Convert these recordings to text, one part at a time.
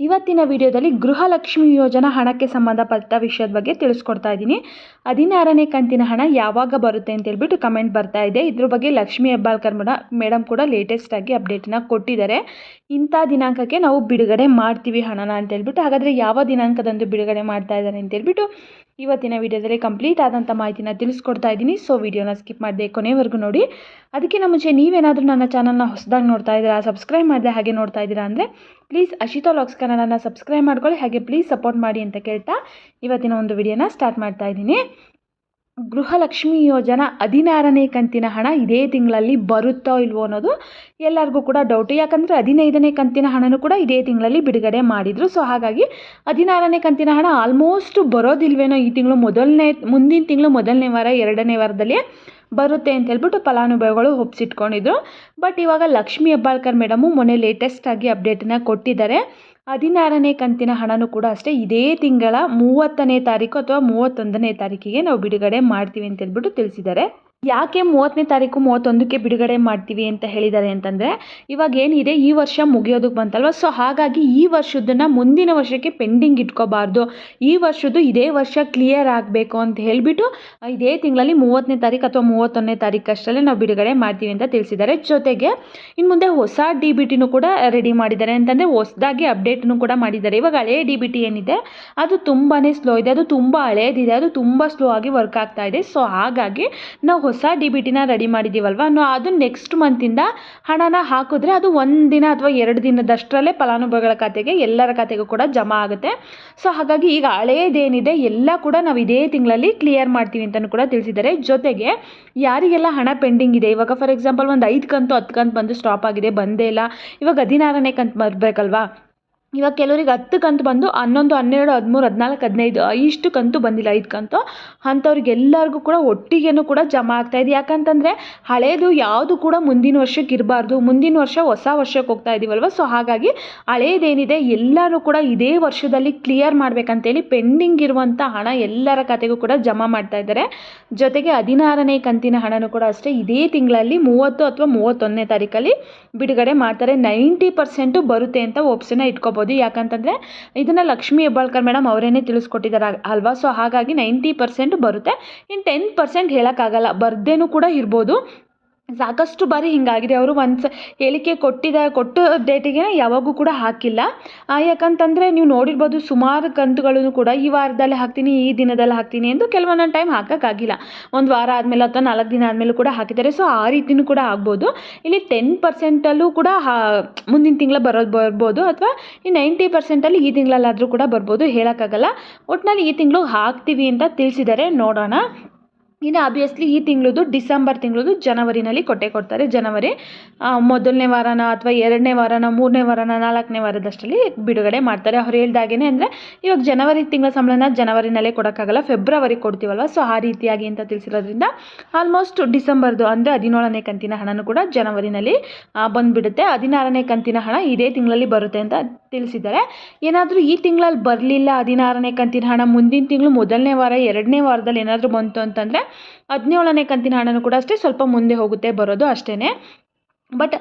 ಇವತ್ತಿನ ವಿಡಿಯೋದಲ್ಲಿ ಗೃಹಲಕ್ಷ್ಮಿ ಯೋಜನಾ ಹಣಕ್ಕೆ ಸಂಬಂಧಪಟ್ಟ ವಿಷಯದ ಬಗ್ಗೆ ತಿಳಿಸ್ಕೊಡ್ತಾ ಇದ್ದೀನಿ. ಹದಿನಾರನೇ ಕಂತಿನ ಹಣ ಯಾವಾಗ ಬರುತ್ತೆ ಅಂತ ಹೇಳ್ಬಿಟ್ಟು ಕಮೆಂಟ್ ಬರ್ತಾ ಇದೆ. ಇದ್ರ ಬಗ್ಗೆ ಲಕ್ಷ್ಮಿ ಹೆಬ್ಬಾಳ್ಕರ್ ಮೇಡ ಮೇಡಮ್ ಕೂಡ ಲೇಟೆಸ್ಟ್ ಆಗಿ ಅಪ್ಡೇಟನ್ನ ಕೊಟ್ಟಿದ್ದಾರೆ. ಇಂಥ ದಿನಾಂಕಕ್ಕೆ ನಾವು ಬಿಡುಗಡೆ ಮಾಡ್ತೀವಿ ಹಣನ ಅಂತ ಹೇಳ್ಬಿಟ್ಟು. ಹಾಗಾದರೆ ಯಾವ ದಿನಾಂಕದಂದು ಬಿಡುಗಡೆ ಮಾಡ್ತಾ ಇದ್ದಾರೆ ಅಂತ ಹೇಳ್ಬಿಟ್ಟು ಇವತ್ತಿನ ವಿಡಿಯೋದಲ್ಲಿ ಕಂಪ್ಲೀಟ್ ಆದಂಥ ಮಾಹಿತಿನ ತಿಳಿಸ್ಕೊಡ್ತಾ ಇದ್ದೀನಿ. ಸೊ ವಿಡಿಯೋನ ಸ್ಕಿಪ್ ಮಾಡಿದೆ ಕೊನೆವರೆಗೂ ನೋಡಿ. ಅದಕ್ಕೆ ಅದಕ್ಕಿಂತ ಮುಂಚೆ ನೀವೇನಾದರೂ ನನ್ನ ಚಾನಲ್ನ ಹೊಸದಾಗಿ ನೋಡ್ತಾ ಇದ್ದೀರಾ ಸಬ್ಸ್ಕ್ರೈಬ್ ಮಾಡಿದೆ ಹಾಗೆ ನೋಡ್ತಾ ಇದ್ದೀರಾ ಅಂದರೆ ಪ್ಲೀಸ್ ಅಶಿತಾ ಲಾಕ್ಸ್ ಕನ್ನಡನ ಸಬ್ಸ್ಕ್ರೈಬ್ ಮಾಡ್ಕೊಳ್ಳಿ, ಹಾಗೆ ಪ್ಲೀಸ್ ಸಪೋರ್ಟ್ ಮಾಡಿ ಅಂತ ಕೇಳ್ತಾ ಇವತ್ತಿನ ಒಂದು ವಿಡಿಯೋನ ಸ್ಟಾರ್ಟ್ ಮಾಡ್ತಾ ಇದ್ದೀನಿ. ಗೃಹಲಕ್ಷ್ಮಿ ಯೋಜನಾ ಹದಿನಾರನೇ ಕಂತಿನ ಹಣ ಇದೇ ತಿಂಗಳಲ್ಲಿ ಬರುತ್ತೋ ಇಲ್ವೋ ಅನ್ನೋದು ಎಲ್ಲರಿಗೂ ಕೂಡ ಡೌಟ್ ಯಾಕಂದರೆ ಹದಿನೈದನೇ ಕಂತಿನ ಹಣನೂ ಕೂಡ ಇದೇ ತಿಂಗಳಲ್ಲಿ ಬಿಡುಗಡೆ ಮಾಡಿದರು. ಸೊ ಹಾಗಾಗಿ ಹದಿನಾರನೇ ಕಂತಿನ ಹಣ ಆಲ್ಮೋಸ್ಟ್ ಬರೋದಿಲ್ವೇನೋ ಈ ತಿಂಗಳು ಮೊದಲನೇ, ಮುಂದಿನ ತಿಂಗಳು ಮೊದಲನೇ ವಾರ, ಎರಡನೇ ವಾರದಲ್ಲಿ ಬರುತ್ತೆ ಅಂತ ಹೇಳ್ಬಿಟ್ಟು ಫಲಾನುಭವಿಗಳು ಒಪ್ಸಿಟ್ಕೊಂಡಿದ್ರು. ಬಟ್ ಇವಾಗ ಲಕ್ಷ್ಮಿ ಹೆಬ್ಬಾಳ್ಕರ್ ಮೇಡಮು ಮೊನ್ನೆ ಲೇಟೆಸ್ಟ್ ಆಗಿ ಅಪ್ಡೇಟನ್ನ ಕೊಟ್ಟಿದ್ದಾರೆ. ಹದಿನಾರನೇ ಕಂತಿನ ಹಣನೂ ಕೂಡ ಅಷ್ಟೇ. ಇದೇ ತಿಂಗಳ ಮೂವತ್ತನೇ ತಾರೀಕು ಅಥವಾ ಮೂವತ್ತೊಂದನೇ ತಾರೀಕಿಗೆ ನಾವು ಬಿಡುಗಡೆ ಮಾಡ್ತೀವಿ ಅಂತ ಹೇಳ್ಬಿಟ್ಟು ತಿಳಿಸಿದ್ದಾರೆ. ಯಾಕೆ ಮೂವತ್ತನೇ ತಾರೀಕು ಮೂವತ್ತೊಂದಕ್ಕೆ ಬಿಡುಗಡೆ ಮಾಡ್ತೀವಿ ಅಂತ ಹೇಳಿದ್ದಾರೆ ಅಂತಂದರೆ, ಇವಾಗ ಏನಿದೆ? ಈ ವರ್ಷ ಮುಗಿಯೋದಕ್ಕೆ ಬಂತಲ್ವ? ಸೊ ಹಾಗಾಗಿ ಈ ವರ್ಷದನ್ನು ಮುಂದಿನ ವರ್ಷಕ್ಕೆ ಪೆಂಡಿಂಗ್ ಇಟ್ಕೋಬಾರ್ದು. ಈ ವರ್ಷದ್ದು ಇದೇ ವರ್ಷ ಕ್ಲಿಯರ್ ಆಗಬೇಕು ಅಂತ ಹೇಳಿಬಿಟ್ಟು ಇದೇ ತಿಂಗಳಲ್ಲಿ ಮೂವತ್ತನೇ ತಾರೀಕು ಅಥವಾ ಮೂವತ್ತೊಂದನೇ ತಾರೀಕು ಅಷ್ಟರಲ್ಲೇ ನಾವು ಬಿಡುಗಡೆ ಮಾಡ್ತೀವಿ ಅಂತ ತಿಳಿಸಿದ್ದಾರೆ. ಜೊತೆಗೆ ಇನ್ನು ಮುಂದೆ ಹೊಸ ಡಿ ಬಿ ಟಿನೂ ಕೂಡ ರೆಡಿ ಮಾಡಿದ್ದಾರೆ ಅಂತಂದರೆ, ಹೊಸದಾಗಿ ಅಪ್ಡೇಟ್ನು ಕೂಡ ಮಾಡಿದ್ದಾರೆ. ಇವಾಗ ಹಳೆ ಡಿ ಬಿ ಟಿ ಏನಿದೆ, ಅದು ತುಂಬಾ ಸ್ಲೋ ಇದೆ. ಅದು ತುಂಬ ಹಳೇದಿದೆ. ಅದು ತುಂಬ ಸ್ಲೋ ಆಗಿ ವರ್ಕ್ ಆಗ್ತಾ ಇದೆ. ಸೊ ಹಾಗಾಗಿ ನಾವು ಡಿ ಬಿ ಟಿನ ರೆಡಿ ಮಾಡಿದ್ದೀವಲ್ವ? ನಾವು ಅದು ನೆಕ್ಸ್ಟ್ ಮಂತಿಂದ ಹಣನ ಹಾಕಿದ್ರೆ ಅದು ಒಂದು ದಿನ ಅಥವಾ ಎರಡು ದಿನದಷ್ಟರಲ್ಲೇ ಫಲಾನುಭವಿಗಳ ಖಾತೆಗೆ, ಎಲ್ಲರ ಖಾತೆಗೂ ಕೂಡ ಜಮಾ ಆಗುತ್ತೆ. ಸೊ ಹಾಗಾಗಿ ಈಗ ಹಳೇದೇನಿದೆ, ಎಲ್ಲ ಕೂಡ ನಾವು ಇದೇ ತಿಂಗಳಲ್ಲಿ ಕ್ಲಿಯರ್ ಮಾಡ್ತೀವಿ ಅಂತಲೂ ಕೂಡ ತಿಳಿಸಿದ್ದಾರೆ. ಜೊತೆಗೆ ಯಾರಿಗೆಲ್ಲ ಹಣ ಪೆಂಡಿಂಗ್ ಇದೆ? ಇವಾಗ ಫಾರ್ ಎಕ್ಸಾಂಪಲ್ ಒಂದು ಐದು ಕಂತು, ಹತ್ತು ಕಂತು ಬಂದು ಸ್ಟಾಪ್ ಆಗಿದೆ, ಬಂದೇ ಇಲ್ಲ. ಇವಾಗ ಹದಿನಾರನೇ ಕಂತು ಬರಬೇಕಲ್ವಾ ಇವಾಗ ಕೆಲವರಿಗೆ ಹತ್ತು ಕಂತು ಬಂದು ಹನ್ನೊಂದು, ಹನ್ನೆರಡು, ಹದಿಮೂರು, ಹದಿನಾಲ್ಕು, ಹದಿನೈದು ಇಷ್ಟು ಕಂತು ಬಂದಿಲ್ಲ, ಐದು ಕಂತು. ಅಂಥವ್ರಿಗೆಲ್ಲರಿಗೂ ಕೂಡ ಒಟ್ಟಿಗೆನೂ ಕೂಡ ಜಮಾ ಆಗ್ತಾ ಇದೆ. ಯಾಕಂತಂದರೆ ಹಳೇದು ಯಾವುದು ಕೂಡ ಮುಂದಿನ ವರ್ಷಕ್ಕೆ ಇರಬಾರ್ದು. ಮುಂದಿನ ವರ್ಷ ಹೊಸ ವರ್ಷಕ್ಕೆ ಹೋಗ್ತಾ ಇದ್ದೀವಲ್ವ ಸೊ ಹಾಗಾಗಿ ಹಳೇದೇನಿದೆ ಎಲ್ಲರೂ ಕೂಡ ಇದೇ ವರ್ಷದಲ್ಲಿ ಕ್ಲಿಯರ್ ಮಾಡಬೇಕಂತೇಳಿ ಪೆಂಡಿಂಗ್ ಇರುವಂಥ ಹಣ ಎಲ್ಲರ ಖಾತೆಗೂ ಕೂಡ ಜಮಾ ಮಾಡ್ತಾ ಇದ್ದಾರೆ. ಜೊತೆಗೆ ಹದಿನಾರನೇ ಕಂತಿನ ಹಣನೂ ಕೂಡ ಅಷ್ಟೇ. ಇದೇ ತಿಂಗಳಲ್ಲಿ ಮೂವತ್ತು ಅಥವಾ ಮೂವತ್ತೊಂದನೇ ತಾರೀಕಲ್ಲಿ ಬಿಡುಗಡೆ ಮಾಡ್ತಾರೆ. ನೈಂಟಿ ಪರ್ಸೆಂಟು ಬರುತ್ತೆ ಅಂತ ಒಪ್ಸನ್ನ ಇಟ್ಕೋಬೋದು. ಯಾಕಂತಂದರೆ ಇದನ್ನು ಲಕ್ಷ್ಮಿ ಹೆಬ್ಬಾಳ್ಕರ್ ಮೇಡಮ್ ಅವರೇ ತಿಳಿಸ್ಕೊಟ್ಟಿದ್ದಾರೆ ಅಲ್ವಾ? ಸೊ ಹಾಗಾಗಿ ನೈಂಟಿ ಪರ್ಸೆಂಟ್ ಬರುತ್ತೆ. ಇನ್ನು ಟೆನ್ ಪರ್ಸೆಂಟ್ ಹೇಳೋಕ್ಕಾಗಲ್ಲ. ಬರ್ದೇನೂ ಕೂಡ ಇರ್ಬೋದು. ಸಾಕಷ್ಟು ಬಾರಿ ಹಿಂಗಾಗಿದೆ. ಅವರು ಒಂದು ಹೇಳಿಕೆ ಕೊಟ್ಟಿದ, ಕೊಟ್ಟ ಡೇಟಿಗೆ ಯಾವಾಗೂ ಕೂಡ ಹಾಕಿಲ್ಲ. ಯಾಕಂತಂದರೆ ನೀವು ನೋಡಿರ್ಬೋದು ಸುಮಾರು ಕಂತುಗಳನ್ನು ಕೂಡ ಈ ವಾರದಲ್ಲಿ ಹಾಕ್ತೀನಿ, ಈ ದಿನದಲ್ಲಿ ಹಾಕ್ತೀನಿ ಎಂದು ಕೆಲವೊಂದೊಂದು ಟೈಮ್ ಹಾಕೋಕ್ಕಾಗಿಲ್ಲ. ಒಂದು ವಾರ ಆದಮೇಲೆ ಅಥವಾ ನಾಲ್ಕು ದಿನ ಆದಮೇಲೆ ಕೂಡ ಹಾಕಿದ್ದಾರೆ. ಸೊ ಆ ರೀತಿಯೂ ಕೂಡ ಆಗ್ಬೋದು. ಇಲ್ಲಿ ಟೆನ್ ಪರ್ಸೆಂಟಲ್ಲೂ ಕೂಡ ಮುಂದಿನ ತಿಂಗಳ ಬರೋದು ಬರ್ಬೋದು ಅಥವಾ ಈ ನೈಂಟಿ ಪರ್ಸೆಂಟಲ್ಲಿ ಈ ತಿಂಗಳಲ್ಲಾದರೂ ಕೂಡ ಬರ್ಬೋದು ಹೇಳೋಕ್ಕಾಗಲ್ಲ. ಒಟ್ಟಿನಲ್ಲಿ ಈ ತಿಂಗಳು ಹಾಕ್ತೀವಿ ಅಂತ ತಿಳಿಸಿದ್ದಾರೆ. ನೋಡೋಣ. ಇನ್ನು ಆಬ್ವಿಯಸ್ಲಿ ಈ ತಿಂಗಳದು ಡಿಸೆಂಬರ್ ತಿಂಗಳದು ಜನವರಿನಲ್ಲಿ ಕೊಟ್ಟೆ ಕೊಡ್ತಾರೆ. ಜನವರಿ ಮೊದಲನೇ ವಾರನ ಅಥವಾ ಎರಡನೇ ವಾರನ, ಮೂರನೇ ವಾರನ, ನಾಲ್ಕನೇ ವಾರದಷ್ಟರಲ್ಲಿ ಬಿಡುಗಡೆ ಮಾಡ್ತಾರೆ. ಅವ್ರು ಹೇಳ್ದಾಗೇ ಅಂದರೆ ಇವಾಗ ಜನವರಿ ತಿಂಗಳ ಸಂಬಳನ ಜನವರಿನಲ್ಲೇ ಕೊಡೋಕ್ಕಾಗಲ್ಲ, ಫೆಬ್ರವರಿ ಕೊಡ್ತೀವಲ್ವ? ಸೊ ಆ ರೀತಿಯಾಗಿ ಅಂತ ತಿಳಿಸಿರೋದ್ರಿಂದ ಆಲ್ಮೋಸ್ಟ್ ಡಿಸೆಂಬರ್ದು ಅಂದರೆ ಹದಿನೇಳನೇ ಕಂತಿನ ಹಣನೂ ಕೂಡ ಜನವರಿನಲ್ಲಿ ಬಂದುಬಿಡುತ್ತೆ. ಹದಿನಾರನೇ ಕಂತಿನ ಹಣ ಇದೇ ತಿಂಗಳಲ್ಲಿ ಬರುತ್ತೆ ಅಂತ ತಿಳಿಸಿದ್ದಾರೆ. ಏನಾದರೂ ಈ ತಿಂಗಳಲ್ಲಿ ಬರಲಿಲ್ಲ ಹದಿನಾರನೇ ಕಂತಿನ ಹಣ, ಮುಂದಿನ ತಿಂಗಳು ಮೊದಲನೇ ವಾರ, ಎರಡನೇ ವಾರದಲ್ಲಿ ಏನಾದರೂ ಬಂತು ಅಂತಂದರೆ ಹದಿನೇಳನೇ ಕಂತಿನ ಹಣನೂ ಕೂಡ ಅಷ್ಟೇ ಸ್ವಲ್ಪ ಮುಂದೆ ಹೋಗುತ್ತೆ ಬರೋದು ಅಷ್ಟೇ ಬಟ್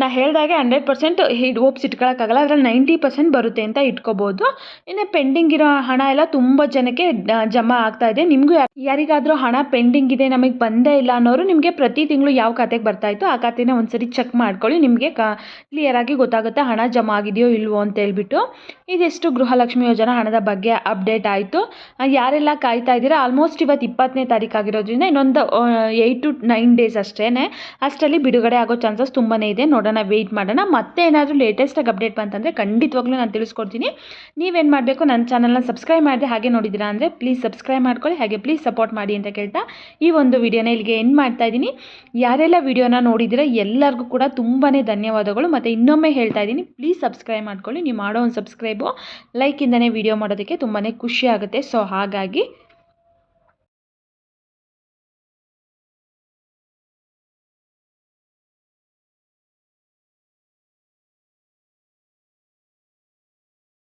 ನಾ ಹೇಳಿದಾಗೆ ಹಂಡ್ರೆಡ್ ಪರ್ಸೆಂಟ್ ಹಿಡ್ ಹೋಪ್ಸ್ ಇಟ್ಕೊಳ್ಳೋಕ್ಕಾಗಲ್ಲ ಅದ್ರಲ್ಲಿ ನೈಂಟಿ ಪರ್ಸೆಂಟ್ ಬರುತ್ತೆ ಅಂತ ಇಟ್ಕೋಬೋದು. ಇನ್ನು ಪೆಂಡಿಂಗ್ ಇರೋ ಹಣ ಎಲ್ಲ ತುಂಬ ಜನಕ್ಕೆ ಜಮಾ ಆಗ್ತಾ ಇದೆ. ನಿಮಗೂ ಯಾರಿಗಾದರೂ ಹಣ ಪೆಂಡಿಂಗ್ ಇದೆ, ನಮಗೆ ಬಂದೇ ಇಲ್ಲ ಅನ್ನೋರು ನಿಮಗೆ ಪ್ರತಿ ತಿಂಗಳು ಯಾವ ಖಾತೆಗೆ ಬರ್ತಾ ಇತ್ತು ಆ ಖಾತೆನ ಒಂದ್ಸರಿ ಚೆಕ್ ಮಾಡ್ಕೊಳ್ಳಿ. ನಿಮಗೆ ಕ ಕ್ಲಿಯರಾಗಿ ಗೊತ್ತಾಗುತ್ತೆ ಹಣ ಜಮಾ ಆಗಿದೆಯೋ ಇಲ್ವೋ ಅಂತ ಹೇಳ್ಬಿಟ್ಟು. ಇದೆಷ್ಟು ಗೃಹಲಕ್ಷ್ಮಿ ಯೋಜನಾ ಹಣದ ಬಗ್ಗೆ ಅಪ್ಡೇಟ್ ಆಯಿತು. ಯಾರೆಲ್ಲ ಕಾಯ್ತಾ ಇದ್ದೀರಾ? ಆಲ್ಮೋಸ್ಟ್ ಇವತ್ತು ಇಪ್ಪತ್ತನೇ ತಾರೀಕು ಆಗಿರೋದ್ರಿಂದ ಇನ್ನೊಂದು ಏಯ್ಟ್ ಟು ನೈನ್ ಡೇಸ್ ಅಷ್ಟೇ ಅಷ್ಟರಲ್ಲಿ ಬಿಡುಗಡೆ ಆಗೋ ಚಾನ್ಸಸ್ ತುಂಬಾ ಇದೆ. ನೋಡೋಣ ವೆಯ್ಟ್ ಮಾಡೋಣ. ಮತ್ತೆ ಏನಾದರೂ ಲೇಟೆಸ್ಟಾಗಿ ಅಪ್ಡೇಟ್ ಬಂತಂದರೆ ಖಂಡಿತವಾಗ್ಲೂ ನಾನು ತಿಳಿಸ್ಕೊಡ್ತೀನಿ. ನೀವೇನು ಮಾಡಬೇಕು? ನನ್ನ ಚಾನಲ್ನ ಸಬ್ಸ್ಕ್ರೈಬ್ ಮಾಡಿದೆ ಹಾಗೆ ನೋಡಿದ್ದೀರಾ ಅಂದರೆ ಪ್ಲೀಸ್ ಸಬ್ಸ್ಕ್ರೈಬ್ ಮಾಡ್ಕೊಳ್ಳಿ. ಹಾಗೆ ಪ್ಲೀಸ್ ಸಪೋರ್ಟ್ ಮಾಡಿ ಅಂತ ಕೇಳ್ತಾ ಈ ಒಂದು ವಿಡಿಯೋನ ಇಲ್ಲಿಗೆ ಎಂಡ್ ಮಾಡ್ತಾ ಇದ್ದೀನಿ. ಯಾರೆಲ್ಲ ವಿಡಿಯೋನ ನೋಡಿದ್ದೀರಾ ಎಲ್ಲರಿಗೂ ಕೂಡ ತುಂಬಾ ಧನ್ಯವಾದಗಳು. ಮತ್ತು ಇನ್ನೊಮ್ಮೆ ಹೇಳ್ತಾ ಇದ್ದೀನಿ ಪ್ಲೀಸ್ ಸಬ್ಸ್ಕ್ರೈಬ್ ಮಾಡ್ಕೊಳ್ಳಿ. ನೀವು ಮಾಡೋ ಒಂದು ಸಬ್ಸ್ಕ್ರೈಬು ಲೈಕಿಂದನೇ ವಿಡಿಯೋ ಮಾಡೋದಕ್ಕೆ ತುಂಬಾ ಖುಷಿ ಆಗುತ್ತೆ. ಸೊ ಹಾಗಾಗಿ